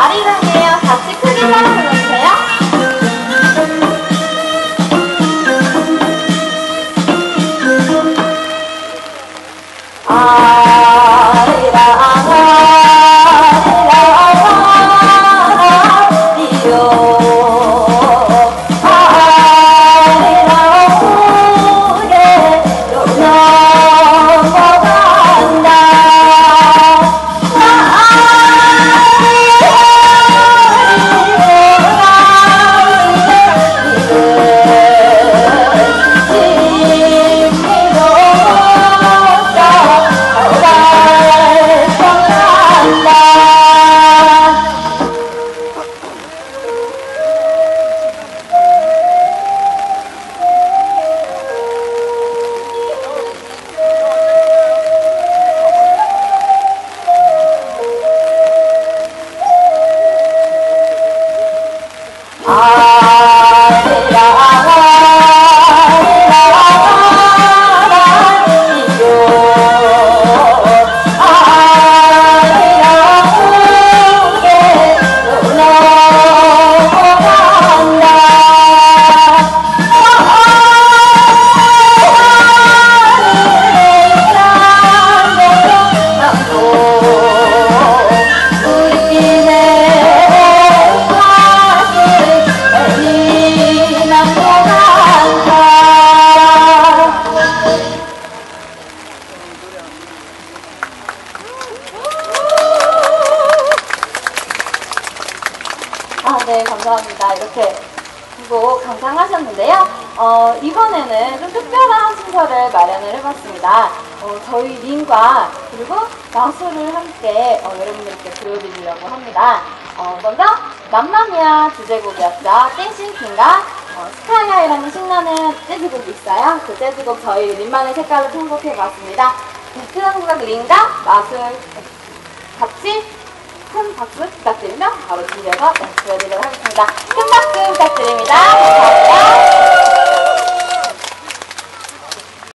아리랑이에요. 같이 크게 따라 Ah! 네, 감사합니다. 이렇게 두곡 감상하셨는데요. 어, 이번에는 좀 특별한 순서를 마련을 해봤습니다. 어, 저희 린과 그리고 마술을 함께 어, 여러분들께 보여드리려고 합니다. 어, 먼저 맘마미아 주제곡이었죠. 댄싱킹과 어, 스카이하이라는 신나는 재즈곡이 있어요. 그 재즈곡 저희 린만의 색깔을 편곡해봤습니다. 베트남과 린과 마술 같이 큰 박수 부탁드리며 바로 준비해서 네, 보여드리도록 하겠습니다. 큰 박수 부탁드립니다.